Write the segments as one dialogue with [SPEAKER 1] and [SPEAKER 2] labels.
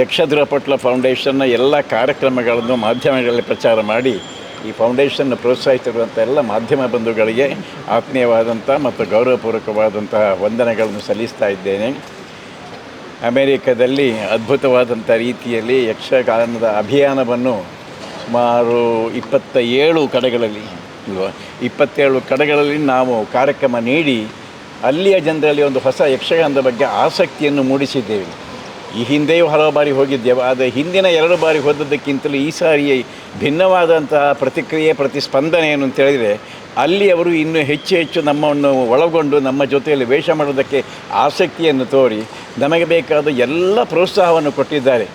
[SPEAKER 1] ಯಕ್ಷಧುರ ಪಟ್ಲ ಫೌಂಡೇಶನ್ನ ಎಲ್ಲ ಕಾರ್ಯಕ್ರಮಗಳನ್ನು ಮಾಧ್ಯಮಗಳಲ್ಲಿ ಪ್ರಚಾರ ಮಾಡಿ ಈ ಫೌಂಡೇಶನ್ನ ಪ್ರೋತ್ಸಾಹಿಸಿರುವಂಥ ಎಲ್ಲ ಮಾಧ್ಯಮ ಬಂಧುಗಳಿಗೆ ಆತ್ಮೀಯವಾದಂಥ ಮತ್ತು ಗೌರವಪೂರ್ವಕವಾದಂತಹ ವಂದನೆಗಳನ್ನು ಸಲ್ಲಿಸ್ತಾ ಇದ್ದೇನೆ. ಅಮೇರಿಕದಲ್ಲಿ ಅದ್ಭುತವಾದಂಥ ರೀತಿಯಲ್ಲಿ ಯಕ್ಷಗಾನದ ಅಭಿಯಾನವನ್ನು ಸುಮಾರು ಇಪ್ಪತ್ತ ಏಳು ಕಡೆಗಳಲ್ಲಿ, ಇಲ್ವಾ? ಇಪ್ಪತ್ತೇಳು ಕಡೆಗಳಲ್ಲಿ ನಾವು ಕಾರ್ಯಕ್ರಮ ನೀಡಿ ಅಲ್ಲಿಯ ಜನರಲ್ಲಿ ಒಂದು ಹೊಸ ಯಕ್ಷಗಾನದ ಬಗ್ಗೆ ಆಸಕ್ತಿಯನ್ನು ಮೂಡಿಸಿದ್ದೇವೆ. ಈ ಹಿಂದೆಯೂ ಹಲವು ಬಾರಿ ಹೋಗಿದ್ದೇವೆ, ಆದರೆ ಹಿಂದಿನ ಎರಡು ಬಾರಿ ಹೋದದ್ದಕ್ಕಿಂತಲೂ ಈ ಸಾರಿ ಭಿನ್ನವಾದಂತಹ ಪ್ರತಿಕ್ರಿಯೆ, ಪ್ರತಿಸ್ಪಂದನೆ ಏನು ಅಂತ ಹೇಳಿದರೆ, ಅಲ್ಲಿ ಅವರು ಇನ್ನೂ ಹೆಚ್ಚು ಹೆಚ್ಚು ನಮ್ಮನ್ನು ಒಳಗೊಂಡು ನಮ್ಮ ಜೊತೆಯಲ್ಲಿ ವೇಷ ಮಾಡೋದಕ್ಕೆ ಆಸಕ್ತಿಯನ್ನು ತೋರಿ, ನಮಗೆ ಬೇಕಾದ ಎಲ್ಲ ಪ್ರೋತ್ಸಾಹವನ್ನು ಕೊಟ್ಟಿದ್ದಾರೆ.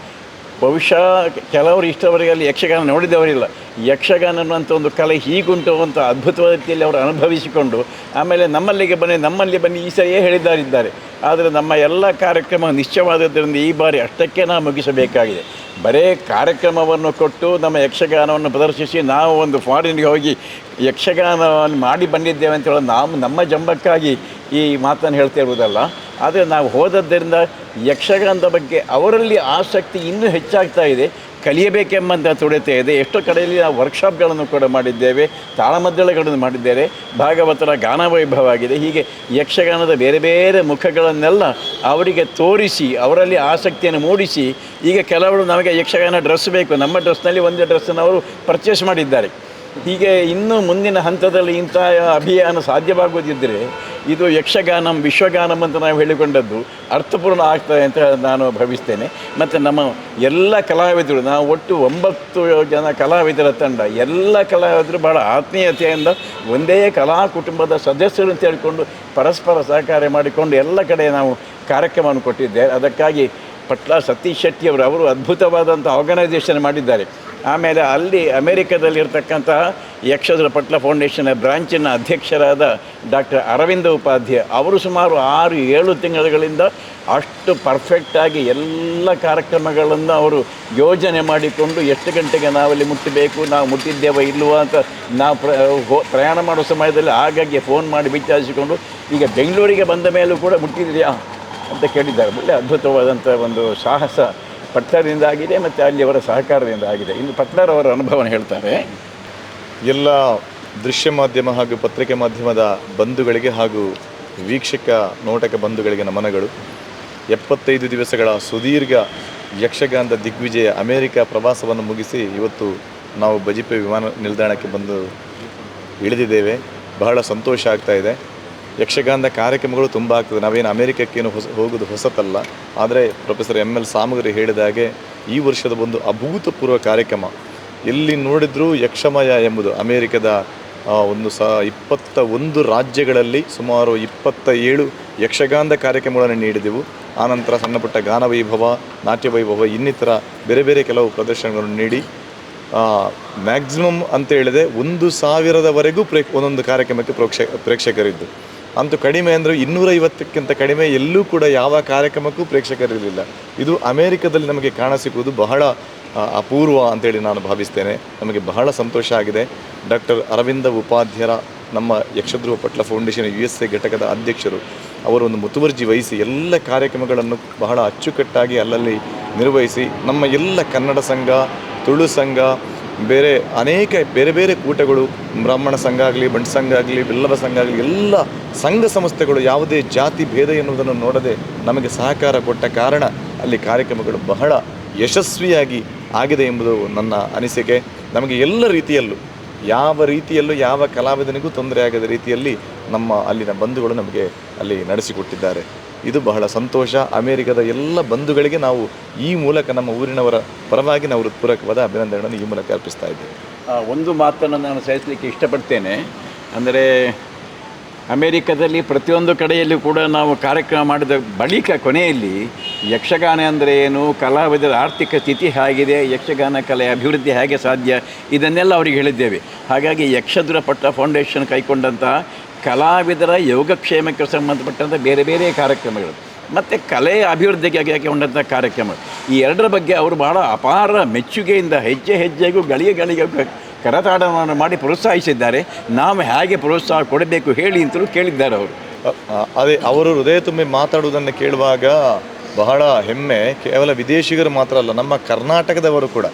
[SPEAKER 1] ಬಹುಶಃ ಕೆಲವರು ಇಷ್ಟವರೆಗೆ ಅಲ್ಲಿ ಯಕ್ಷಗಾನ ನೋಡಿದವರಿಲ್ಲ. ಯಕ್ಷಗಾನ ಅನ್ನುವಂಥ ಒಂದು ಕಲೆ ಹೀಗುಂಟು ಅಂತ ಅದ್ಭುತವಾದ ರೀತಿಯಲ್ಲಿ ಅವರು ಅನುಭವಿಸಿಕೊಂಡು, ಆಮೇಲೆ ನಮ್ಮಲ್ಲಿಗೆ ಬನ್ನಿ, ನಮ್ಮಲ್ಲಿ ಬನ್ನಿ ಈ ಸರಿಯೇ ಹೇಳಿದ್ದಾರಿದ್ದಾರೆ. ಆದರೆ ನಮ್ಮ ಎಲ್ಲ ಕಾರ್ಯಕ್ರಮ ನಿಶ್ಚಯವಾದದ್ದರಿಂದ ಈ ಬಾರಿ ಅಷ್ಟಕ್ಕೆ ನಾವು ಮುಗಿಸಬೇಕಾಗಿದೆ. ಬರೇ ಕಾರ್ಯಕ್ರಮವನ್ನು ಕೊಟ್ಟು ನಮ್ಮ ಯಕ್ಷಗಾನವನ್ನು ಪ್ರದರ್ಶಿಸಿ ನಾವು ಒಂದು ಫಾರಿನ್ಗೆ ಹೋಗಿ ಯಕ್ಷಗಾನವನ್ನು ಮಾಡಿ ಬಂದಿದ್ದೇವೆ ಅಂತ ಹೇಳೋದು ನಾವು ನಮ್ಮ ಜಂಬಕ್ಕಾಗಿ ಈ ಮಾತನ್ನು ಹೇಳ್ತಾ ಇರುವುದಲ್ಲ. ಆದರೆ ನಾವು ಹೋದದ್ದರಿಂದ ಯಕ್ಷಗಾನದ ಬಗ್ಗೆ ಅವರಲ್ಲಿ ಆಸಕ್ತಿ ಇನ್ನೂ ಹೆಚ್ಚಾಗ್ತಾ ಇದೆ. ಕಲಿಯಬೇಕೆಂಬಂಥ ತುಡಿತ ಇದೆ. ಎಷ್ಟೋ ಕಡೆಯಲ್ಲಿ ನಾವು ವರ್ಕ್ಶಾಪ್ಗಳನ್ನು ಕೂಡ ಮಾಡಿದ್ದೇವೆ, ತಾಳಮದ್ದಳೆಗಳನ್ನು ಮಾಡಿದ್ದೇವೆ. ಭಾಗವತರ ಗಾನ ವೈಭವ ಆಗಿದೆ ಹೀಗೆ ಯಕ್ಷಗಾನದ ಬೇರೆ ಬೇರೆ ಮುಖಗಳನ್ನೆಲ್ಲ ಅವರಿಗೆ ತೋರಿಸಿ, ಅವರಲ್ಲಿ ಆಸಕ್ತಿಯನ್ನು ಮೂಡಿಸಿ, ಈಗ ಕೆಲವರು ನಮಗೆ ಯಕ್ಷಗಾನ ಡ್ರೆಸ್ ಬೇಕು. ನಮ್ಮ ಡ್ರೆಸ್ನಲ್ಲಿ ಒಂದೇ ಡ್ರೆಸ್ಸನ್ನು ಅವರು ಪರ್ಚೇಸ್ ಮಾಡಿದ್ದಾರೆ. ಹೀಗೆ ಇನ್ನೂ ಮುಂದಿನ ಹಂತದಲ್ಲಿ ಇಂಥ ಅಭಿಯಾನ ಸಾಧ್ಯವಾಗುವುದಿದ್ದರೆ ಇದು ಯಕ್ಷಗಾನಂ, ವಿಶ್ವಗಾನಂ ಅಂತ ನಾವು ಹೇಳಿಕೊಂಡದ್ದು ಅರ್ಥಪೂರ್ಣ ಆಗ್ತದೆ ಅಂತ ನಾನು ಭಾವಿಸ್ತೇನೆ. ಮತ್ತು ನಮ್ಮ ಎಲ್ಲ ಕಲಾವಿದರು, ನಾವು ಒಟ್ಟು ಒಂಬತ್ತು ಜನ ಕಲಾವಿದರ ತಂಡ, ಎಲ್ಲ ಕಲಾವಿದರು ಭಾಳ ಆತ್ಮೀಯತೆಯಿಂದ ಒಂದೇ ಕಲಾ ಕುಟುಂಬದ ಸದಸ್ಯರು ಅಂತ ಹೇಳಿಕೊಂಡು ಪರಸ್ಪರ ಸಹಕಾರ ಮಾಡಿಕೊಂಡು ಎಲ್ಲ ಕಡೆ ನಾವು ಕಾರ್ಯಕ್ರಮವನ್ನು ಕೊಟ್ಟಿದ್ದೆ ಅದಕ್ಕಾಗಿ ಪಟ್ಲ ಸತೀಶ್ ಶೆಟ್ಟಿಯವರು ಅವರು ಅದ್ಭುತವಾದಂಥ ಆರ್ಗನೈಸೇಷನ್ ಮಾಡಿದ್ದಾರೆ. ಆಮೇಲೆ ಅಲ್ಲಿ ಅಮೇರಿಕದಲ್ಲಿರ್ತಕ್ಕಂತಹ ಯಕ್ಷದ್ರ ಪಟ್ಲ ಫೌಂಡೇಶನ್ ಬ್ರಾಂಚಿನ ಅಧ್ಯಕ್ಷರಾದ ಡಾಕ್ಟರ್ ಅರವಿಂದ ಉಪಾಧ್ಯಾಯ ಅವರು ಸುಮಾರು ಆರು, ಏಳು ತಿಂಗಳುಗಳಿಂದ ಅಷ್ಟು ಪರ್ಫೆಕ್ಟಾಗಿ ಎಲ್ಲ ಕಾರ್ಯಕ್ರಮಗಳನ್ನು ಅವರು ಯೋಜನೆ ಮಾಡಿಕೊಂಡು ಎಷ್ಟು ಗಂಟೆಗೆ ನಾವಲ್ಲಿ ಮುಟ್ಟಬೇಕು, ನಾವು ಮುಟ್ಟಿದ್ದೇವ ಇಲ್ವಾ ಅಂತ ನಾವು ಪ್ರ ಪ್ರಯಾಣ ಮಾಡೋ ಸಮಯದಲ್ಲಿ ಆಗಾಗ್ಗೆ ಫೋನ್ ಮಾಡಿ ವಿಚಾರಿಸಿಕೊಂಡು ಈಗ ಬೆಂಗಳೂರಿಗೆ ಬಂದ ಮೇಲೂ ಕೂಡ ಮುಟ್ಟಿದೆಯಾ ಅಂತ ಕೇಳಿದ್ದಾರೆ. ಒಳ್ಳೆ ಅದ್ಭುತವಾದಂಥ ಒಂದು ಸಾಹಸ ಪಟ್ಲರಿಂದ ಆಗಿದೆ ಮತ್ತು ಅಲ್ಲಿ ಅವರ ಸಹಕಾರದಿಂದ ಆಗಿದೆ. ಇನ್ನು ಪಟ್ನಾರ್ ಅವರ ಅನುಭವನ ಹೇಳ್ತಾರೆ.
[SPEAKER 2] ಎಲ್ಲ ದೃಶ್ಯ ಮಾಧ್ಯಮ ಹಾಗೂ ಪತ್ರಿಕೆ ಮಾಧ್ಯಮದ ಬಂಧುಗಳಿಗೆ ಹಾಗೂ ವೀಕ್ಷಕ ನೋಟಕ ಬಂಧುಗಳಿಗೆ ನಮನಗಳು. ಎಪ್ಪತ್ತೈದು ದಿವಸಗಳ ಸುದೀರ್ಘ ಯಕ್ಷಗಾನದ ದಿಗ್ವಿಜಯ ಅಮೇರಿಕ ಪ್ರವಾಸವನ್ನು ಮುಗಿಸಿ ಇವತ್ತು ನಾವು ಬಜಿಪೆ ವಿಮಾನ ನಿಲ್ದಾಣಕ್ಕೆ ಬಂದು ಇಳಿದಿದ್ದೇವೆ. ಬಹಳ ಸಂತೋಷ ಆಗ್ತಾ ಇದೆ. ಯಕ್ಷಗಾನದ ಕಾರ್ಯಕ್ರಮಗಳು ತುಂಬ ಆಗ್ತದೆ. ನಾವೇನು ಅಮೇರಿಕಕ್ಕೇನು ಹೊಸ ಹೋಗೋದು ಹೊಸತಲ್ಲ. ಆದರೆ ಪ್ರೊಫೆಸರ್ ಎಂ ಎಲ್ ಸಾಮಗ್ರಿ ಹೇಳಿದ ಹಾಗೆ ಈ ವರ್ಷದ ಒಂದು ಅಭೂತಪೂರ್ವ ಕಾರ್ಯಕ್ರಮ. ಎಲ್ಲಿ ನೋಡಿದರೂ ಯಕ್ಷಮಯ ಎಂಬುದು ಅಮೇರಿಕದ ಒಂದು ಸ ಇಪ್ಪತ್ತ ಒಂದು ರಾಜ್ಯಗಳಲ್ಲಿ ಸುಮಾರು ಇಪ್ಪತ್ತ ಏಳು ಯಕ್ಷಗಾನದ ಕಾರ್ಯಕ್ರಮಗಳನ್ನು ನೀಡಿದೆವು. ಆನಂತರ ಸಣ್ಣಪುಟ್ಟ ಗಾನವೈಭವ ಗಾನ ವೈಭವ ನಾಟ್ಯ ವೈಭವ ಇನ್ನಿತರ ಬೇರೆ ಬೇರೆ ಕೆಲವು ಪ್ರದರ್ಶನಗಳನ್ನು ನೀಡಿ. ಮ್ಯಾಕ್ಸಿಮಮ್ ಅಂತ ಹೇಳಿದೆ ಒಂದು ಸಾವಿರದವರೆಗೂ ಪ್ರೇ ಒಂದೊಂದು ಕಾರ್ಯಕ್ರಮಕ್ಕೆ ಪ್ರೋಕ್ಷ ಪ್ರೇಕ್ಷಕರಿದ್ದು. ಅಂತೂ ಕಡಿಮೆ ಅಂದರೆ ಇನ್ನೂರೈವತ್ತಕ್ಕಿಂತ ಕಡಿಮೆ ಎಲ್ಲೂ ಕೂಡ ಯಾವ ಕಾರ್ಯಕ್ರಮಕ್ಕೂ ಪ್ರೇಕ್ಷಕರಿರಲಿಲ್ಲ. ಇದು ಅಮೇರಿಕದಲ್ಲಿ ನಮಗೆ ಕಾಣಸಿಗುವುದು ಬಹಳ ಆ, ಅಪೂರ್ವ ಅಂತೇಳಿ ನಾನು ಭಾವಿಸ್ತೇನೆ. ನಮಗೆ ಬಹಳ ಸಂತೋಷ ಆಗಿದೆ. ಡಾಕ್ಟರ್ ಅರವಿಂದ ಉಪಾಧ್ಯರ ನಮ್ಮ Yakshadhruva Patla foundation U S A ಘಟಕದ ಅಧ್ಯಕ್ಷರು ಅವರು ಒಂದು ಮುತುವರ್ಜಿ ವಹಿಸಿ ಎಲ್ಲ ಕಾರ್ಯಕ್ರಮಗಳನ್ನು ಬಹಳ ಅಚ್ಚುಕಟ್ಟಾಗಿ ಅಲ್ಲಲ್ಲಿ ನಿರ್ವಹಿಸಿ ನಮ್ಮ ಎಲ್ಲ ಕನ್ನಡ ಸಂಘ ತುಳು ಸಂಘ ಬೇರೆ ಅನೇಕ ಬೇರೆ ಬೇರೆ ಕೂಟಗಳು, ಬ್ರಾಹ್ಮಣ ಸಂಘ ಆಗಲಿ ಬಂಟ್ ಸಂಘ ಆಗಲಿ ಬಿಲ್ಲವ ಸಂಘ ಆಗಲಿ, ಎಲ್ಲ ಸಂಘ ಸಂಸ್ಥೆಗಳು ಯಾವುದೇ ಜಾತಿ ಭೇದ ಎನ್ನುವುದನ್ನು ನೋಡದೆ ನಮಗೆ ಸಹಕಾರ ಕೊಟ್ಟ ಕಾರಣ ಅಲ್ಲಿ ಕಾರ್ಯಕ್ರಮಗಳು ಬಹಳ ಯಶಸ್ವಿಯಾಗಿ ಆಗಿದೆ ಎಂಬುದು ನನ್ನ ಅನಿಸಿಕೆ. ನಮಗೆ ಎಲ್ಲ ರೀತಿಯಲ್ಲೂ, ಯಾವ ರೀತಿಯಲ್ಲೂ, ಯಾವ ಕಲಾವಿದನಿಗೂ ತೊಂದರೆ ಆಗದ ರೀತಿಯಲ್ಲಿ ನಮ್ಮ ಅಲ್ಲಿನ ಬಂಧುಗಳು ನಮಗೆ ಅಲ್ಲಿ ನಡೆಸಿಕೊಟ್ಟಿದ್ದಾರೆ. ಇದು ಬಹಳ ಸಂತೋಷ. ಅಮೇರಿಕದ ಎಲ್ಲ ಬಂಧುಗಳಿಗೆ ನಾವು ಈ ಮೂಲಕ ನಮ್ಮ ಊರಿನವರ ಪರವಾಗಿ ನಾವು ಹೃತ್ಪೂರ್ವಕವಾದ ಅಭಿನಂದನೆಗಳನ್ನು ಈ ಮೂಲಕ ಅರ್ಪಿಸ್ತಾ ಇದ್ದೇವೆ.
[SPEAKER 1] ಒಂದು ಮಾತನ್ನು ನಾನು ಸಹಿಸಲಿಕ್ಕೆ ಇಷ್ಟಪಡ್ತೇನೆ. ಅಂದರೆ ಅಮೇರಿಕದಲ್ಲಿ ಪ್ರತಿಯೊಂದು ಕಡೆಯಲ್ಲೂ ಕೂಡ ನಾವು ಕಾರ್ಯಕ್ರಮ ಮಾಡಿದ ಬಳಿಕ ಕೊನೆಯಲ್ಲಿ ಯಕ್ಷಗಾನ ಅಂದರೆ ಏನು, ಕಲಾವಿದರ ಆರ್ಥಿಕ ಸ್ಥಿತಿ ಹೇಗಿದೆ, ಯಕ್ಷಗಾನ ಕಲೆ ಅಭಿವೃದ್ಧಿ ಹೇಗೆ ಸಾಧ್ಯ, ಇದನ್ನೆಲ್ಲ ಅವರಿಗೆ ಹೇಳಿದ್ದೇವೆ. ಹಾಗಾಗಿ ಯಕ್ಷದುರ ಪಟ್ಟ ಫೌಂಡೇಶನ್ ಕೈಗೊಂಡಂತಹ ಕಲಾವಿದರ ಯೋಗಕ್ಷೇಮಕ್ಕೆ ಸಂಬಂಧಪಟ್ಟಂಥ ಬೇರೆ ಬೇರೆ ಕಾರ್ಯಕ್ರಮಗಳು. ಮತ್ತು ಕಲೆ ಅಭಿವೃದ್ಧಿಗೆ ಉಂಡಂಥ ಕಾರ್ಯಕ್ರಮ ಈ ಎರಡರ ಬಗ್ಗೆ ಅವರು ಬಹಳ ಅಪಾರ ಮೆಚ್ಚುಗೆಯಿಂದ ಹೆಜ್ಜೆ ಹೆಜ್ಜೆಗೂ ಗಳಿಗೆ ಗಳಿಗೆ ಕರತಾಡವನ್ನು ಮಾಡಿ ಪ್ರೋತ್ಸಾಹಿಸಿದ್ದಾರೆ. ನಾವು ಹೇಗೆ ಪ್ರೋತ್ಸಾಹ ಕೊಡಬೇಕು ಹೇಳಿ ಅಂತಲೂ ಕೇಳಿದ್ದಾರೆ ಅವರು.
[SPEAKER 2] ಅದೇ, ಅವರು ಹೃದಯ ತುಂಬಿ ಮಾತಾಡುವುದನ್ನು ಕೇಳುವಾಗ ಬಹಳ ಹೆಮ್ಮೆ. ಕೇವಲ ವಿದೇಶಿಗರು ಮಾತ್ರ ಅಲ್ಲ ನಮ್ಮ ಕರ್ನಾಟಕದವರು ಕೂಡ.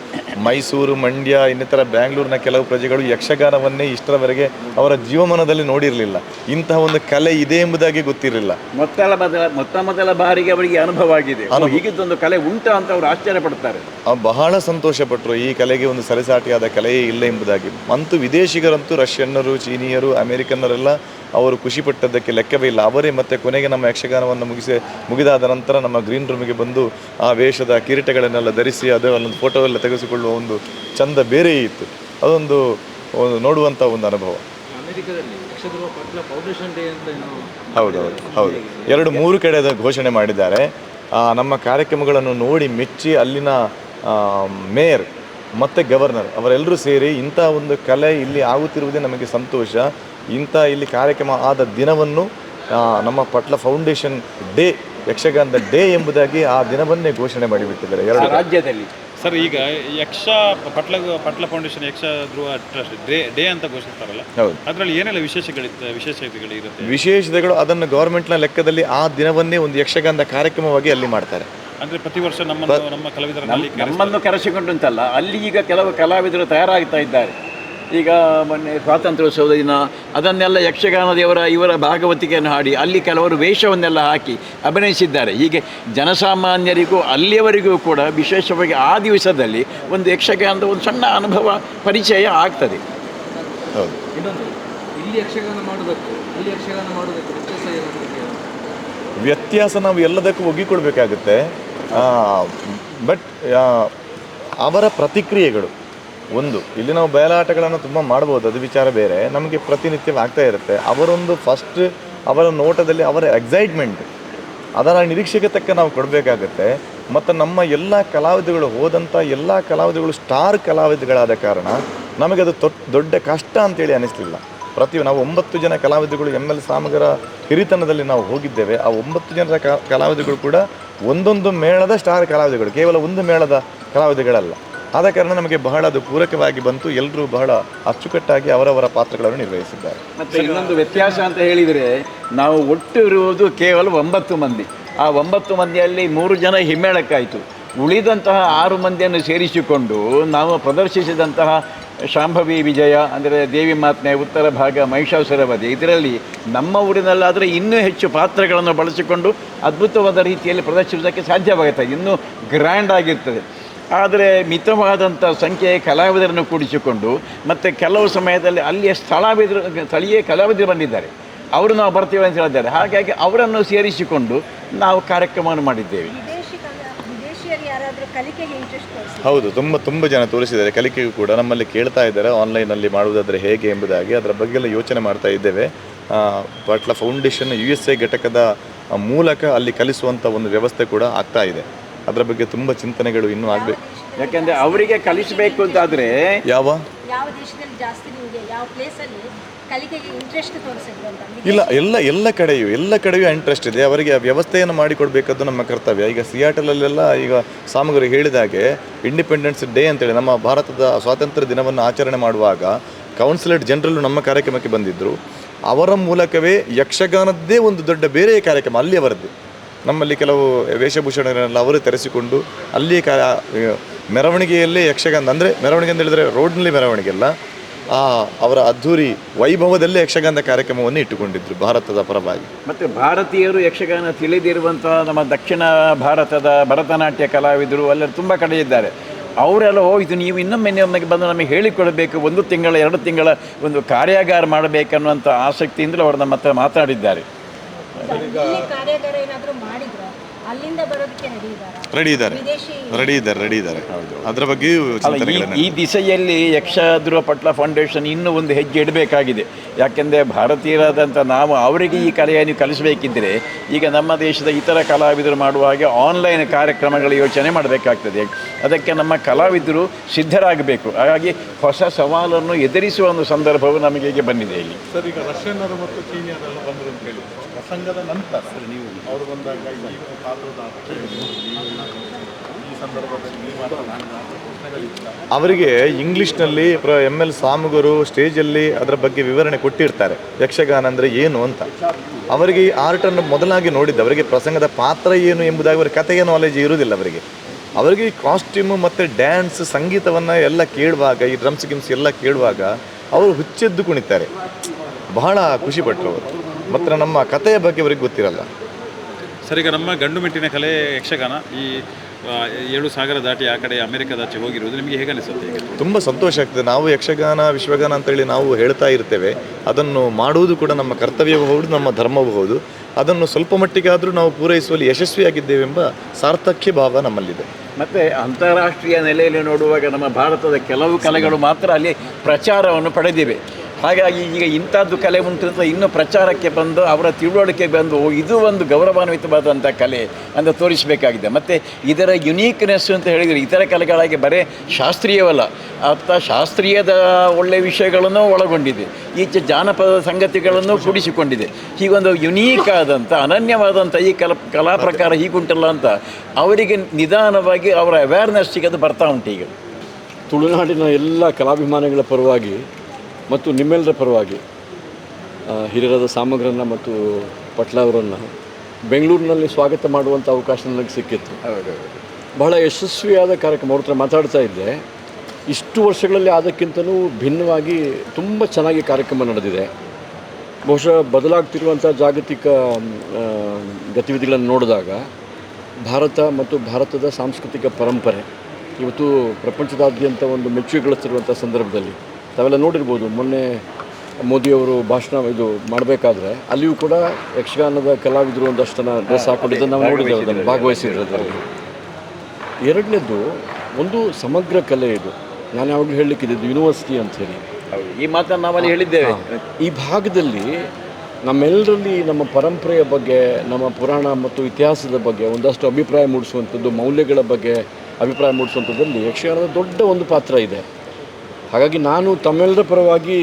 [SPEAKER 2] ಮೈಸೂರು ಮಂಡ್ಯ ಇನ್ನಿತರ ಬ್ಯಾಂಗ್ಳೂರಿನ ಕೆಲವು ಪ್ರಜೆಗಳು ಯಕ್ಷಗಾನವನ್ನೇ ಇಷ್ಟರವರೆಗೆ ಅವರ ಜೀವಮಾನದಲ್ಲಿ ನೋಡಿರಲಿಲ್ಲ. ಇಂತಹ ಒಂದು ಕಲೆ ಇದೆ ಎಂಬುದಾಗಿ ಗೊತ್ತಿರಲಿಲ್ಲ.
[SPEAKER 1] ಮೊತ್ತಲ ಮೊತ್ತ ಮೊದಲ ಬಾರಿಗೆ ಅವರಿಗೆ ಅನುಭವ ಆಗಿದೆ. ಹೀಗಿದ್ದೊಂದು ಕಲೆ ಉಂಟ ಅಂತ ಅವರು ಆಶ್ಚರ್ಯ ಪಡ್ತಾರೆ.
[SPEAKER 2] ಬಹಳ ಸಂತೋಷಪಟ್ಟರು ಈ ಕಲೆಗೆ ಒಂದು ಸರಿಸಾಟಿಯಾದ ಕಲೆಯೇ ಇಲ್ಲ ಎಂಬುದಾಗಿ. ಅಂತೂ ವಿದೇಶಿಗರಂತೂ ರಷ್ಯನ್ನರು ಚೀನಿಯರು ಅಮೆರಿಕನ್ನರೆಲ್ಲ ಅವರು ಖುಷಿಪಟ್ಟದ್ದಕ್ಕೆ ಲೆಕ್ಕವೇ ಇಲ್ಲ. ಅವರೇ ಮತ್ತೆ ಕೊನೆಗೆ ನಮ್ಮ ಯಕ್ಷಗಾನವನ್ನು ಮುಗಿಸಿ ಮುಗಿದಾದ ನಂತರ ನಮ್ಮ ಗ್ರೀನ್ ರೂಮಿಗೆ ಬಂದು ಆ ವೇಷದ ಕಿರೀಟಗಳನ್ನೆಲ್ಲ ಧರಿಸಿ ಅದು ಅಲ್ಲೊಂದು ಫೋಟೋ ಎಲ್ಲ ತೆಗೆಸಿಕೊಳ್ಳುವ ಒಂದು ಚಂದ ಬೇರೆ ಇತ್ತು. ಅದೊಂದು ಒಂದು ನೋಡುವಂಥ ಒಂದು ಅನುಭವ.
[SPEAKER 3] ಹೌದು
[SPEAKER 2] ಹೌದು ಹೌದು. ಎರಡು ಮೂರು ಕಡೆ ಅದನ್ನು ಘೋಷಣೆ ಮಾಡಿದ್ದಾರೆ. ನಮ್ಮ ಕಾರ್ಯಕ್ರಮಗಳನ್ನು ನೋಡಿ ಮೆಚ್ಚಿ ಅಲ್ಲಿನ ಮೇಯರ್ ಮತ್ತು ಗವರ್ನರ್ ಅವರೆಲ್ಲರೂ ಸೇರಿ ಇಂಥ ಒಂದು ಕಲೆ ಇಲ್ಲಿ ಆಗುತ್ತಿರುವುದೇ ನಮಗೆ ಸಂತೋಷ. ಇಂಥ ಇಲ್ಲಿ ಕಾರ್ಯಕ್ರಮ ಆದ ದಿನವನ್ನು ನಮ್ಮ ಪಟ್ಲ ಫೌಂಡೇಶನ್ ಡೇ ಯಕ್ಷಗಾನದ ಡೇ ಎಂಬುದಾಗಿ ಆ ದಿನವನ್ನೇ ಘೋಷಣೆ ಮಾಡಿಬಿಟ್ಟಿದ್ದಾರೆ. ಎರಡು
[SPEAKER 1] ರಾಜ್ಯದಲ್ಲಿ.
[SPEAKER 4] ಸರ್ ಈಗ ಯಕ್ಷ ಪಟ್ಲ ಪಟ್ಲ ಫೌಂಡೇಶನ್ ಯಕ್ಷ ಧ್ರುವ ಟ್ರಸ್ಟ್ ಡೇ ಡೇ ಅಂತ ಘೋಷಿಸ್ತಾರಲ್ಲ
[SPEAKER 2] ಹೌದು.
[SPEAKER 4] ಅದರಲ್ಲಿ ಏನೆಲ್ಲ ವಿಶೇಷತೆಗಳು ಇರುತ್ತೆ?
[SPEAKER 2] ವಿಶೇಷತೆಗಳು ಅದನ್ನು ಗೌರ್ಮೆಂಟ್ನ ಲೆಕ್ಕದಲ್ಲಿ ಆ ದಿನವನ್ನೇ ಒಂದು ಯಕ್ಷಗಾನದ ಕಾರ್ಯಕ್ರಮವಾಗಿ ಅಲ್ಲಿ ಮಾಡ್ತಾರೆ.
[SPEAKER 4] ಅಂದ್ರೆ ಪ್ರತಿ ವರ್ಷ ನಮ್ಮ ನಮ್ಮ ಕಲಾವಿದರ ಅಲ್ಲಿ
[SPEAKER 1] ನಮ್ಮನ್ನು ಕರೆಸಿಕೊಂಡಂತಲ್ಲ ಅಲ್ಲಿ ಈಗ ಕೆಲವು ಕಲಾವಿದರು ತಯಾರಾಗ್ತಾ ಇದ್ದಾರೆ. ಈಗ ಮೊನ್ನೆ ಸ್ವಾತಂತ್ರ್ಯೋತ್ಸವದ ದಿನ ಅದನ್ನೆಲ್ಲ ಯಕ್ಷಗಾನದೇವರ ಇವರ ಭಾಗವತಿಕೆಯನ್ನು ಹಾಡಿ ಅಲ್ಲಿ ಕೆಲವರು ವೇಷವನ್ನೆಲ್ಲ ಹಾಕಿ ಅಭಿನಯಿಸಿದ್ದಾರೆ. ಹೀಗೆ ಜನಸಾಮಾನ್ಯರಿಗೂ ಅಲ್ಲಿಯವರಿಗೂ ಕೂಡ ವಿಶೇಷವಾಗಿ ಆ ದಿವಸದಲ್ಲಿ ಒಂದು ಯಕ್ಷಗಾನದ ಒಂದು ಸಣ್ಣ ಅನುಭವ ಪರಿಚಯ ಆಗ್ತದೆ.
[SPEAKER 2] ಹೌದು.
[SPEAKER 3] ಇನ್ನೊಂದು ಇಲ್ಲಿ ಯಕ್ಷಗಾನ ಮಾಡೋದಕ್ಕೂ ಇಲ್ಲಿ ಯಕ್ಷಗಾನ ಮಾಡೋದಕ್ಕೂ ವ್ಯತ್ಯಾಸ
[SPEAKER 2] ವ್ಯತ್ಯಾಸ ನಾವು ಎಲ್ಲದಕ್ಕೂ ಒಗ್ಗಿಕೊಳ್ಬೇಕಾಗುತ್ತೆ ಬಟ್ ಅವರ ಪ್ರತಿಕ್ರಿಯೆಗಳು. ಒಂದು, ಇಲ್ಲಿ ನಾವು ಬಯಲಾಟಗಳನ್ನು ತುಂಬ ಮಾಡ್ಬೋದು, ಅದು ವಿಚಾರ ಬೇರೆ. ನಮಗೆ ಪ್ರತಿನಿತ್ಯ ಆಗ್ತಾ ಇರುತ್ತೆ. ಅವರೊಂದು ಫಸ್ಟ್ ಅವರ ನೋಟದಲ್ಲಿ ಅವರ ಎಕ್ಸೈಟ್ಮೆಂಟ್ ಅದರ ನಿರೀಕ್ಷೆಗೆ ತಕ್ಕ ನಾವು ಕೊಡಬೇಕಾಗತ್ತೆ. ಮತ್ತು ನಮ್ಮ ಎಲ್ಲ ಕಲಾವಿದಗಳು ಹೋದಂಥ ಎಲ್ಲ ಕಲಾವಿದಗಳು ಸ್ಟಾರ್ ಕಲಾವಿದಗಳಾದ ಕಾರಣ ನಮಗೆ ಅದು ದೊಡ್ಡ ಕಷ್ಟ ಅಂತೇಳಿ ಅನಿಸ್ಲಿಲ್ಲ. ಪ್ರತಿ ನಾವು ಒಂಬತ್ತು ಜನ ಕಲಾವಿದಗಳು ಎಂ ಎಲ್ ಸಾಮಗರ ಹಿರಿತನದಲ್ಲಿ ನಾವು ಹೋಗಿದ್ದೇವೆ. ಆ ಒಂಬತ್ತು ಜನರ ಕಲಾವಿದಗಳು ಕೂಡ ಒಂದೊಂದು ಮೇಳದ ಸ್ಟಾರ್ ಕಲಾವಿದಗಳು, ಕೇವಲ ಒಂದು ಮೇಳದ ಕಲಾವಿದಗಳಲ್ಲ. ಆದ ಕಾರಣ ನಮಗೆ ಬಹಳ ಅದು ಪೂರಕವಾಗಿ ಬಂತು. ಎಲ್ಲರೂ ಬಹಳ ಅಚ್ಚುಕಟ್ಟಾಗಿ ಅವರವರ ಪಾತ್ರಗಳನ್ನು ನಿರ್ವಹಿಸಿದ್ದಾರೆ.
[SPEAKER 1] ಮತ್ತೆ ಇನ್ನೊಂದು ವ್ಯತ್ಯಾಸ ಅಂತ ಹೇಳಿದರೆ ನಾವು ಒಟ್ಟು ಇರುವುದು ಕೇವಲ ಒಂಬತ್ತು ಮಂದಿ. ಆ ಒಂಬತ್ತು ಮಂದಿಯಲ್ಲಿ ಮೂರು ಜನ ಹಿಮ್ಮೇಳಕ್ಕಾಯಿತು. ಉಳಿದಂತಹ ಆರು ಮಂದಿಯನ್ನು ಸೇರಿಸಿಕೊಂಡು ನಾವು ಪ್ರದರ್ಶಿಸಿದಂತಹ ಶಾಂಭವಿ ವಿಜಯ, ಅಂದರೆ ದೇವಿ ಮಾತ್ನೆ, ಉತ್ತರ ಭಾಗ ಮಹಿಷಾಸುರವಧಿ ಇದರಲ್ಲಿ ನಮ್ಮ ಊರಿನಲ್ಲಾದರೆ ಇನ್ನೂ ಹೆಚ್ಚು ಪಾತ್ರಗಳನ್ನು ಬಳಸಿಕೊಂಡು ಅದ್ಭುತವಾದ ರೀತಿಯಲ್ಲಿ ಪ್ರದರ್ಶಿಸೋದಕ್ಕೆ ಸಾಧ್ಯವಾಗುತ್ತೆ. ಇನ್ನೂ ಗ್ರ್ಯಾಂಡ್ ಆಗಿರ್ತದೆ. ಆದರೆ ಮಿತವಾದಂಥ ಸಂಖ್ಯೆಯ ಕಲಾವಿದರನ್ನು ಕೂಡಿಸಿಕೊಂಡು ಮತ್ತು ಕೆಲವು ಸಮಯದಲ್ಲಿ ಅಲ್ಲಿಯ ಸ್ಥಳಾವಿದರು ಸ್ಥಳೀಯ ಕಲಾವಿದರು ಬಂದಿದ್ದಾರೆ. ಅವರು ನಾವು ಬರ್ತೀವಿ ಅಂತ ಹೇಳಿದ್ದಾರೆ. ಹಾಗಾಗಿ ಅವರನ್ನು ಸೇರಿಸಿಕೊಂಡು ನಾವು ಕಾರ್ಯಕ್ರಮವನ್ನು ಮಾಡಿದ್ದೇವೆ.
[SPEAKER 5] ವಿದೇಶಿ ವಿದೇಶಿಯರು ಯಾರಾದರೂ ಕಲಿಕೆಗೆ ಇಂಟ್ರೆಸ್ಟ್ ತೋರಿಸಿ
[SPEAKER 2] ಹೌದು ತುಂಬ ತುಂಬ ಜನ ತೋರಿಸಿದ್ದಾರೆ. ಕಲಿಕೆಗೂ ಕೂಡ ನಮ್ಮಲ್ಲಿ ಕೇಳ್ತಾ ಇದ್ದಾರೆ ಆನ್ಲೈನಲ್ಲಿ ಮಾಡುವುದಾದರೆ ಹೇಗೆ ಎಂಬುದಾಗಿ. ಅದರ ಬಗ್ಗೆ ಎಲ್ಲ ಯೋಚನೆ ಮಾಡ್ತಾ ಇದ್ದೇವೆ. Patla foundation U S A ಘಟಕದ ಮೂಲಕ ಅಲ್ಲಿ ಕಲಿಸುವಂಥ ಒಂದು ವ್ಯವಸ್ಥೆ ಕೂಡ ಆಗ್ತಾ ಇದೆ. ಅದರ ಬಗ್ಗೆ ತುಂಬ ಚಿಂತನೆಗಳು ಇನ್ನೂ ಆಗಬೇಕು.
[SPEAKER 1] ಯಾಕಂದ್ರೆ ಅವರಿಗೆ ಕಲಿಸಬೇಕು ಅಂತಾದರೆ
[SPEAKER 2] ಯಾವ?
[SPEAKER 5] ಯಾವ ದೇಶದಲ್ಲಿ ಜಾಸ್ತಿ ನಿಮಗೆ ಯಾವ ಪ್ಲೇಸಲ್ಲಿ ಕಲಿಕೆಗೆ ಇಂಟ್ರೆಸ್ಟ್ ತೋರಿಸಿದ್ರು ಅಂತ
[SPEAKER 2] ಇಲ್ಲ ಎಲ್ಲ ಎಲ್ಲ ಕಡೆಯೂ ಎಲ್ಲ ಕಡೆಯೂ ಇಂಟ್ರೆಸ್ಟ್ ಇದೆ. ಅವರಿಗೆ ಆ ವ್ಯವಸ್ಥೆಯನ್ನು ಮಾಡಿಕೊಡ್ಬೇಕಾದ್ದು ನಮ್ಮ ಕರ್ತವ್ಯ. ಈಗ ಸಿಯಾಟಲಲ್ಲೆಲ್ಲ ಈಗ ಸಾಮಗ್ರಿ ಹೇಳಿದ ಹಾಗೆ ಇಂಡಿಪೆಂಡೆನ್ಸ್ ಡೇ ಅಂತೇಳಿ ನಮ್ಮ ಭಾರತದ ಸ್ವಾತಂತ್ರ್ಯ ದಿನವನ್ನು ಆಚರಣೆ ಮಾಡುವಾಗ ಕೌನ್ಸಿಲೇಟ್ ಜನರಲ್ ನಮ್ಮ ಕಾರ್ಯಕ್ರಮಕ್ಕೆ ಬಂದಿದ್ದರು ಅವರ ಮೂಲಕವೇ ಯಕ್ಷಗಾನದ್ದೇ ಒಂದು ದೊಡ್ಡ ಬೇರೆ ಕಾರ್ಯಕ್ರಮ ಅಲ್ಲಿ ಅವರದ್ದು ನಮ್ಮಲ್ಲಿ ಕೆಲವು ವೇಷಭೂಷಣಗಳನ್ನೆಲ್ಲ ಅವರು ತರಿಸಿಕೊಂಡು ಅಲ್ಲಿ ಕ ಮೆರವಣಿಗೆಯಲ್ಲಿ ಯಕ್ಷಗಾನ, ಅಂದರೆ ಮೆರವಣಿಗೆ ಅಂತ ಹೇಳಿದರೆ ರೋಡ್ನಲ್ಲಿ ಮೆರವಣಿಗೆ ಅಲ್ಲ, ಆ, ಅವರ ಅದ್ಧೂರಿ ವೈಭವದಲ್ಲೇ ಯಕ್ಷಗಾನದ ಕಾರ್ಯಕ್ರಮವನ್ನು ಇಟ್ಟುಕೊಂಡಿದ್ದರು ಭಾರತದ ಪರವಾಗಿ.
[SPEAKER 1] ಮತ್ತು ಭಾರತೀಯರು ಯಕ್ಷಗಾನ ತಿಳಿದಿರುವಂತಹ ನಮ್ಮ ದಕ್ಷಿಣ ಭಾರತದ ಭರತನಾಟ್ಯ ಕಲಾವಿದರು ಅಲ್ಲೆಲ್ಲ ತುಂಬ ಕಡೆ ಇದ್ದಾರೆ. ಅವರೆಲ್ಲ ಇದು ನೀವು ಇನ್ನೊಮ್ಮೆ ನಮಗೆ ಬಂದು ನಮಗೆ ಹೇಳಿಕೊಡಬೇಕು, ಒಂದು ತಿಂಗಳ, ಎರಡು ತಿಂಗಳ ಒಂದು ಕಾರ್ಯಾಗಾರ ಮಾಡಬೇಕನ್ನುವಂಥ ಆಸಕ್ತಿಯಿಂದಲೂ ಅವರು ನಮ್ಮ ಹತ್ರ ಮಾತಾಡಿದ್ದಾರೆ.
[SPEAKER 5] ಕಾರ್ಯಾಗಾರ ಏನಾದರೂ ಮಾಡಿದ್ರ? ಅಲ್ಲಿಂದ ಬರೋದಕ್ಕೆ ರೆಡಿ ಇದ್ದಾರಾ
[SPEAKER 2] ರೆಡಿ ಇದ್ದಾರೆ.
[SPEAKER 5] ವಿದೇಶಿ
[SPEAKER 2] ರೆಡಿ ಇದ್ದಾರೆ ರೆಡಿ ಇದ್ದಾರೆ. ಅದರ ಬಗ್ಗೆಯೂ
[SPEAKER 1] ಈ
[SPEAKER 2] ಚಿಂತನೆಗಳನ್ನು
[SPEAKER 1] ಈ ದಿಸೆಯಲ್ಲಿ ಯಕ್ಷ ಧ್ರುವ ಪಟ್ಲ ಫೌಂಡೇಶನ್ ಇನ್ನೂ ಒಂದು ಹೆಜ್ಜೆ ಇಡಬೇಕಾಗಿದೆ. ಯಾಕೆಂದರೆ ಭಾರತೀಯರಾದಂಥ ನಾವು ಅವರಿಗೆ ಈ ಕಲೆಯನ್ನು ಕಲಿಸಬೇಕಿದ್ದರೆ ಈಗ ನಮ್ಮ ದೇಶದ ಇತರ ಕಲಾವಿದರು ಮಾಡುವ ಹಾಗೆ ಆನ್ಲೈನ್ ಕಾರ್ಯಕ್ರಮಗಳ ಯೋಚನೆ ಮಾಡಬೇಕಾಗ್ತದೆ. ಅದಕ್ಕೆ ನಮ್ಮ ಕಲಾವಿದರು ಸಿದ್ಧರಾಗಬೇಕು. ಹಾಗಾಗಿ ಹೊಸ ಸವಾಲನ್ನು ಎದುರಿಸುವ ಒಂದು ಸಂದರ್ಭವು ನಮಗೆ ಈಗ ಬಂದಿದೆ ಇಲ್ಲಿ.
[SPEAKER 6] ಸರ್ ಈಗ ರಷ್ಯನ್ನರು ಮತ್ತು ಚೀನಿಯರೆಲ್ಲ ಬಂದರು ಅಂತ ಹೇಳಿ ಪ್ರಸಂಗದ ನಂತರ ನೀವು ಅವರು ಬಂದಾಗ
[SPEAKER 2] ಅವರಿಗೆ ಇಂಗ್ಲೀಷ್ನಲ್ಲಿ ಪ್ರ ಎಂ ಎಲ್ ಸಾಮುಗರು ಸ್ಟೇಜಲ್ಲಿ ಅದರ ಬಗ್ಗೆ ವಿವರಣೆ ಕೊಟ್ಟಿರ್ತಾರೆ. ಯಕ್ಷಗಾನ ಅಂದರೆ ಏನು ಅಂತ. ಅವರಿಗೆ ಈ ಆರ್ಟನ್ನು ಮೊದಲಾಗಿ ನೋಡಿದ್ದು ಅವರಿಗೆ ಪ್ರಸಂಗದ ಪಾತ್ರ ಏನು ಎಂಬುದಾಗಿ ಅವರ ಕಥೆಯ ನಾಲೆಜ್ ಇರುವುದಿಲ್ಲ ಅವರಿಗೆ. ಅವರಿಗೆ ಈ ಕಾಸ್ಟ್ಯೂಮು ಮತ್ತು ಡ್ಯಾನ್ಸ್ ಸಂಗೀತವನ್ನು ಎಲ್ಲ ಕೇಳುವಾಗ, ಈ ಡ್ರಮ್ಸ್ ಗಿಮ್ಸ್ ಎಲ್ಲ ಕೇಳುವಾಗ ಅವರು ಹುಚ್ಚೆದ್ದು ಕುಣಿತಾರೆ. ಬಹಳ ಖುಷಿಪಟ್ಟರು ಅವರು. ಮಾತ್ರ ನಮ್ಮ ಕಥೆಯ ಬಗ್ಗೆ ಅವರಿಗೆ ಗೊತ್ತಿರಲ್ಲ.
[SPEAKER 4] ಸರ್ ಈಗ ನಮ್ಮ ಗಂಡು ಮೆಟ್ಟಿನ ಕಲೆ ಯಕ್ಷಗಾನ ಈ ಏಳು ಸಾಗರ ದಾಟಿ ಆ ಕಡೆ ಅಮೆರಿಕದಾಚೆ ಹೋಗಿರುವುದು ನಿಮಗೆ ಹೇಗೆ ಅನಿಸುತ್ತೆ ಈಗ
[SPEAKER 2] ತುಂಬ ಸಂತೋಷ ಆಗ್ತದೆ. ನಾವು ಯಕ್ಷಗಾನ ವಿಶ್ವಗಾನ ಅಂತೇಳಿ ನಾವು ಹೇಳ್ತಾ ಇರ್ತೇವೆ. ಅದನ್ನು ಮಾಡುವುದು ಕೂಡ ನಮ್ಮ ಕರ್ತವ್ಯವೂ ಹೌದು ನಮ್ಮ ಧರ್ಮವೂ ಹೌದು. ಅದನ್ನು ಸ್ವಲ್ಪ ಮಟ್ಟಿಗಾದರೂ ನಾವು ಪೂರೈಸುವಲ್ಲಿ ಯಶಸ್ವಿಯಾಗಿದ್ದೇವೆಂಬ ಸಾರ್ಥಕ್ಯ ಭಾವ ನಮ್ಮಲ್ಲಿದೆ.
[SPEAKER 1] ಮತ್ತು ಅಂತಾರಾಷ್ಟ್ರೀಯ ನೆಲೆಯಲ್ಲಿ ನೋಡುವಾಗ ನಮ್ಮ ಭಾರತದ ಕೆಲವು ಕಲೆಗಳು ಮಾತ್ರ ಅಲ್ಲಿ ಪ್ರಚಾರವನ್ನು ಪಡೆದಿವೆ. ಹಾಗಾಗಿ ಈಗ ಇಂಥದ್ದು ಕಲೆ ಉಂಟು ಅಂತ ಇನ್ನೂ ಪ್ರಚಾರಕ್ಕೆ ಬಂದು, ಅವರ ತಿಳುವಳಿಕೆ ಬಂದು ಇದು ಒಂದು ಗೌರವಾನ್ವಿತವಾದಂಥ ಕಲೆ ಅಂತ ತೋರಿಸಬೇಕಾಗಿದೆ. ಮತ್ತು ಇದರ ಯುನೀಕ್ನೆಸ್ ಅಂತ ಹೇಳಿದರೆ ಇತರ ಕಲೆಗಳಾಗಿ ಬರೀ ಶಾಸ್ತ್ರೀಯವಲ್ಲ. ಅರ್ಥ, ಶಾಸ್ತ್ರೀಯದ ಒಳ್ಳೆಯ ವಿಷಯಗಳನ್ನು ಒಳಗೊಂಡಿದೆ. ಈಚೆ ಜಾನಪದ ಸಂಗತಿಗಳನ್ನು ಕೂಡಿಸಿಕೊಂಡಿದೆ. ಹೀಗೊಂದು ಯುನೀಕ್ ಆದಂಥ, ಅನನ್ಯವಾದಂಥ ಈ ಕಲ ಕಲಾ ಪ್ರಕಾರ ಹೀಗುಂಟಲ್ಲ ಅಂತ ಅವರಿಗೆ ನಿಧಾನವಾಗಿ ಅವರ ಅವೇರ್ನೆಸ್ಸಿಗೆ ಅದು ಬರ್ತಾ ಉಂಟು ಈಗ.
[SPEAKER 7] ತುಳುನಾಡಿನ ಎಲ್ಲ ಕಲಾಭಿಮಾನಿಗಳ ಪರವಾಗಿ ಮತ್ತು ನಿಮ್ಮೆಲ್ಲರ ಪರವಾಗಿ ಹಿರಿಯರಾದ ಸಾಮಗ್ರನ್ನ ಮತ್ತು ಪಟ್ಲ ಅವರನ್ನು ಬೆಂಗಳೂರಿನಲ್ಲಿ ಸ್ವಾಗತ ಮಾಡುವಂಥ ಅವಕಾಶ ನನಗೆ ಸಿಕ್ಕಿತ್ತು. ಬಹಳ ಯಶಸ್ವಿಯಾದ ಕಾರ್ಯಕ್ರಮ ಅವ್ರ ಹತ್ರ ಮಾತಾಡ್ತಾ ಇದ್ದೆ. ಇಷ್ಟು ವರ್ಷಗಳಲ್ಲಿ ಅದಕ್ಕಿಂತಲೂ ಭಿನ್ನವಾಗಿ ತುಂಬ ಚೆನ್ನಾಗಿ ಕಾರ್ಯಕ್ರಮ ನಡೆದಿದೆ. ಬಹುಶಃ ಬದಲಾಗ್ತಿರುವಂಥ ಜಾಗತಿಕ ಗತಿವಿಧಿಗಳನ್ನು ನೋಡಿದಾಗ ಭಾರತ ಮತ್ತು ಭಾರತದ ಸಾಂಸ್ಕೃತಿಕ ಪರಂಪರೆ ಇವತ್ತು ಪ್ರಪಂಚದಾದ್ಯಂತ ಒಂದು ಮೆಚ್ಚುಗೆ ಗಳಿಸ್ತಿರುವಂಥ ಸಂದರ್ಭದಲ್ಲಿ ತಾವೆಲ್ಲ ನೋಡಿರ್ಬೋದು ಮೊನ್ನೆ ಮೋದಿಯವರು ಭಾಷಣ ಇದು ಮಾಡಬೇಕಾದ್ರೆ ಅಲ್ಲಿಯೂ ಕೂಡ ಯಕ್ಷಗಾನದ ಕಲಾವಿದರು ಒಂದಷ್ಟು ಜನ ಡ್ರೆಸ್ ಹಾಕೊಂಡಿದ್ದನ್ನು ನಾವು ನೋಡಿದ್ದೇವೆ ಅದನ್ನು ಭಾಗವಹಿಸಿದ್ರು ಅದರಲ್ಲಿ ಎರಡನೇದು ಒಂದು ಸಮಗ್ರ ಕಲೆ ಇದು. ನಾನು ಯಾವಾಗಲೂ ಹೇಳಲಿಕ್ಕಿದ್ದು ಯೂನಿವರ್ಸಿಟಿ ಅಂತ ಹೇಳಿ
[SPEAKER 1] ಈ ಮಾತನ್ನು ನಾವಲ್ಲಿ ಹೇಳಿದ್ದೇವೆ.
[SPEAKER 7] ಈ ಭಾಗದಲ್ಲಿ ನಮ್ಮೆಲ್ಲರಲ್ಲಿ ನಮ್ಮ ಪರಂಪರೆಯ ಬಗ್ಗೆ ನಮ್ಮ ಪುರಾಣ ಮತ್ತು ಇತಿಹಾಸದ ಬಗ್ಗೆ ಒಂದಷ್ಟು ಅಭಿಪ್ರಾಯ ಮೂಡಿಸುವಂಥದ್ದು ಮೌಲ್ಯಗಳ ಬಗ್ಗೆ ಅಭಿಪ್ರಾಯ ಮೂಡಿಸುವಂಥದ್ದಲ್ಲಿ ಯಕ್ಷಗಾನದ ದೊಡ್ಡ ಒಂದು ಪಾತ್ರ ಇದೆ. ಹಾಗಾಗಿ ನಾನು ತಮ್ಮೆಲ್ಲರ ಪರವಾಗಿ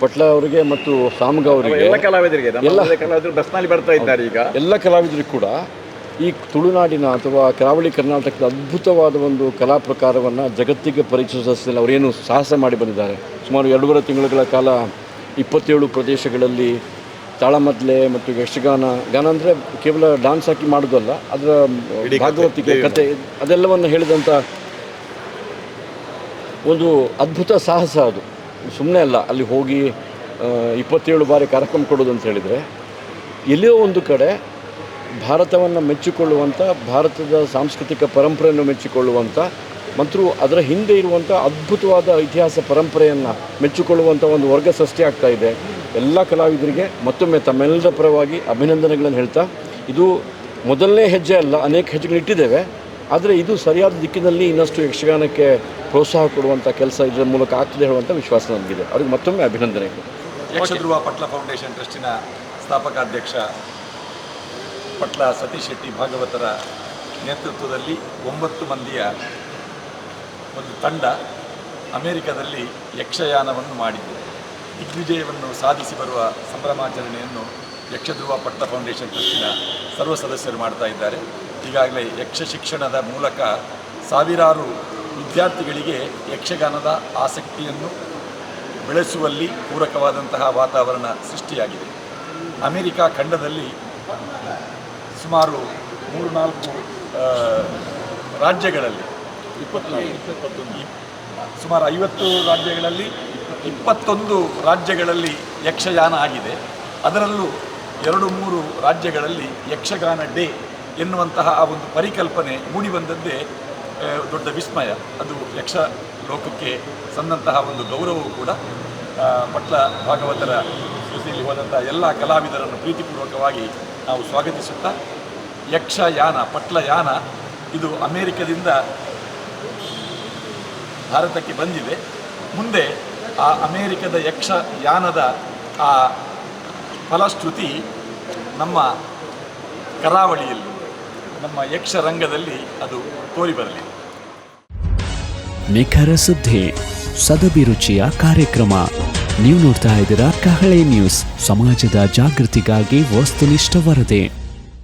[SPEAKER 7] ಪಟ್ಲ ಅವರಿಗೆ ಮತ್ತು ಸಾಮ್ಗ ಅವರಿಗೆ
[SPEAKER 1] ಎಲ್ಲ ಕಲಾವಿದರಿಗೆ ಎಲ್ಲ ಕಲಾವಿದರು ಬಸ್ನಲ್ಲಿ ಬರ್ತಾ ಇದ್ದಾರೆ ಈಗ.
[SPEAKER 7] ಎಲ್ಲ ಕಲಾವಿದರಿಗೂ ಕೂಡ ಈ ತುಳುನಾಡಿನ ಅಥವಾ ಕರಾವಳಿ ಕರ್ನಾಟಕದ ಅದ್ಭುತವಾದ ಒಂದು ಕಲಾ ಪ್ರಕಾರವನ್ನು ಜಗತ್ತಿಗೆ ಪರಿಚಯಿಸಲು ಅವರೇನು ಸಾಹಸ ಮಾಡಿ ಬಂದಿದ್ದಾರೆ. ಸುಮಾರು ಎರಡೂವರೆ ತಿಂಗಳುಗಳ ಕಾಲ ಇಪ್ಪತ್ತೇಳು ಪ್ರದೇಶಗಳಲ್ಲಿ ತಾಳಮದ್ಲೆ ಮತ್ತು ಯಕ್ಷಗಾನ ಗಾನ ಅಂದರೆ ಕೇವಲ ಡಾನ್ಸ್ ಹಾಕಿ ಮಾಡೋದಲ್ಲ ಅದರ ಭಾಗವತಿಕೆ ಕತೆ ಅದೆಲ್ಲವನ್ನು ಹೇಳಿದಂಥ ಒಂದು ಅದ್ಭುತ ಸಾಹಸ ಅದು. ಸುಮ್ಮನೆ ಅಲ್ಲ, ಅಲ್ಲಿ ಹೋಗಿ ಇಪ್ಪತ್ತೇಳು ಬಾರಿ ಕಾರ್ಯಕ್ರಮ ಕೊಡೋದು ಅಂತ ಹೇಳಿದರೆ, ಎಲ್ಲಿಯೋ ಒಂದು ಕಡೆ ಭಾರತವನ್ನು ಮೆಚ್ಚಿಕೊಳ್ಳುವಂಥ ಭಾರತದ ಸಾಂಸ್ಕೃತಿಕ ಪರಂಪರೆಯನ್ನು ಮೆಚ್ಚಿಕೊಳ್ಳುವಂಥ ಮತ್ತು ಅದರ ಹಿಂದೆ ಇರುವಂಥ ಅದ್ಭುತವಾದ ಇತಿಹಾಸ ಪರಂಪರೆಯನ್ನು ಮೆಚ್ಚಿಕೊಳ್ಳುವಂಥ ಒಂದು ವರ್ಗ ಸೃಷ್ಟಿ ಆಗ್ತಾ ಇದೆ. ಎಲ್ಲ ಕಲಾವಿದರಿಗೆ ಮತ್ತೊಮ್ಮೆ ತಮ್ಮೆಲ್ಲರ ಪರವಾಗಿ ಅಭಿನಂದನೆಗಳನ್ನು ಹೇಳ್ತಾ, ಇದು ಮೊದಲನೇ ಹೆಜ್ಜೆ ಅಲ್ಲ, ಅನೇಕ ಹೆಜ್ಜೆಗಳಿಟ್ಟಿದ್ದೇವೆ. ಆದರೆ ಇದು ಸರಿಯಾದ ದಿಕ್ಕಿನಲ್ಲಿ ಇನ್ನಷ್ಟು ಯಕ್ಷಗಾನಕ್ಕೆ ಪ್ರೋತ್ಸಾಹ ಕೊಡುವಂಥ ಕೆಲಸ ಇದರ ಮೂಲಕ ಆಗ್ತದೆ ಹೇಳುವಂಥ ವಿಶ್ವಾಸ ನನಗಿದೆ ಅವ್ರಿಗೆ ಮತ್ತೊಮ್ಮೆ ಅಭಿನಂದನೆಗಳು.
[SPEAKER 8] ಯಕ್ಷಧ್ರುವ ಪಟ್ಲ ಫೌಂಡೇಶನ್ ಟ್ರಸ್ಟಿನ ಸ್ಥಾಪಕಾಧ್ಯಕ್ಷ ಪಟ್ಲ ಸತೀಶ್ ಶೆಟ್ಟಿ ಭಾಗವತರ ನೇತೃತ್ವದಲ್ಲಿ ಒಂಬತ್ತು ಮಂದಿಯ ಒಂದು ತಂಡ ಅಮೆರಿಕದಲ್ಲಿ ಯಕ್ಷಯಾನವನ್ನು ಮಾಡಿತು ದಿಗ್ವಿಜಯವನ್ನು ಸಾಧಿಸಿ ಬರುವ ಸಂಭ್ರಮಾಚರಣೆಯನ್ನು ಯಕ್ಷಧ್ರುವ ಪಟ್ಲ ಫೌಂಡೇಶನ್ ಟ್ರಸ್ಟಿನ ಸರ್ವ ಸದಸ್ಯರು ಮಾಡ್ತಾ ಇದ್ದಾರೆ. ಈಗಾಗಲೇ ಯಕ್ಷ ಶಿಕ್ಷಣದ ಮೂಲಕ ಸಾವಿರಾರು ವಿದ್ಯಾರ್ಥಿಗಳಿಗೆ ಯಕ್ಷಗಾನದ ಆಸಕ್ತಿಯನ್ನು ಬೆಳೆಸುವಲ್ಲಿ ಪೂರಕವಾದಂತಹ ವಾತಾವರಣ ಸೃಷ್ಟಿಯಾಗಿದೆ. ಅಮೆರಿಕ ಖಂಡದಲ್ಲಿ ಸುಮಾರು ಮೂರು ನಾಲ್ಕು ರಾಜ್ಯಗಳಲ್ಲಿ ಇಪ್ಪತ್ತು ಸುಮಾರು ಐವತ್ತು ರಾಜ್ಯಗಳಲ್ಲಿ ಇಪ್ಪತ್ತೊಂದು ರಾಜ್ಯಗಳಲ್ಲಿ ಯಕ್ಷಗಾನ ಆಗಿದೆ. ಅದರಲ್ಲೂ ಎರಡು, ಮೂರು ರಾಜ್ಯಗಳಲ್ಲಿ ಯಕ್ಷಗಾನ ಡೇ ಎನ್ನುವಂತಹ ಆ ಒಂದು ಪರಿಕಲ್ಪನೆ ಮೂಡಿ ಬಂದದ್ದೇ ದೊಡ್ಡ ವಿಸ್ಮಯ. ಅದು ಯಕ್ಷ ಲೋಕಕ್ಕೆ ಸಂದಂತಹ ಒಂದು ಗೌರವವು ಕೂಡ ಪಟ್ಲ ಭಾಗವತರ ಸೃಷ್ಟಿಯಲ್ಲಿ ಹೋದಂಥ ಎಲ್ಲ ಕಲಾವಿದರನ್ನು ಪ್ರೀತಿಪೂರ್ವಕವಾಗಿ ನಾವು ಸ್ವಾಗತಿಸುತ್ತಾ, ಯಕ್ಷಯಾನ, ಪಟ್ಲಯಾನ, ಇದು ಅಮೇರಿಕದಿಂದ ಭಾರತಕ್ಕೆ ಬಂದಿದೆ. ಮುಂದೆ ಆ ಅಮೇರಿಕದ ಯಕ್ಷಯಾನದ ಆ ಫಲಶ್ರುತಿ ನಮ್ಮ ಕರಾವಳಿಯಲ್ಲಿ ನಮ್ಮ ಯಕ್ಷರಂಗದಲ್ಲಿ ಅದು ತೋರಿಬರಲಿದೆ
[SPEAKER 9] ನಿಖರ ಸುದ್ದಿ ಸದಭಿರುಚಿಯ ಕಾರ್ಯಕ್ರಮ. ನೀವು ನೋಡ್ತಾ ಇದ್ದೀರಾ ಕಹಳೆ ನ್ಯೂಸ್. ಸಮಾಜದ ಜಾಗೃತಿಗಾಗಿ ವಸ್ತುನಿಷ್ಠ ವರದಿ.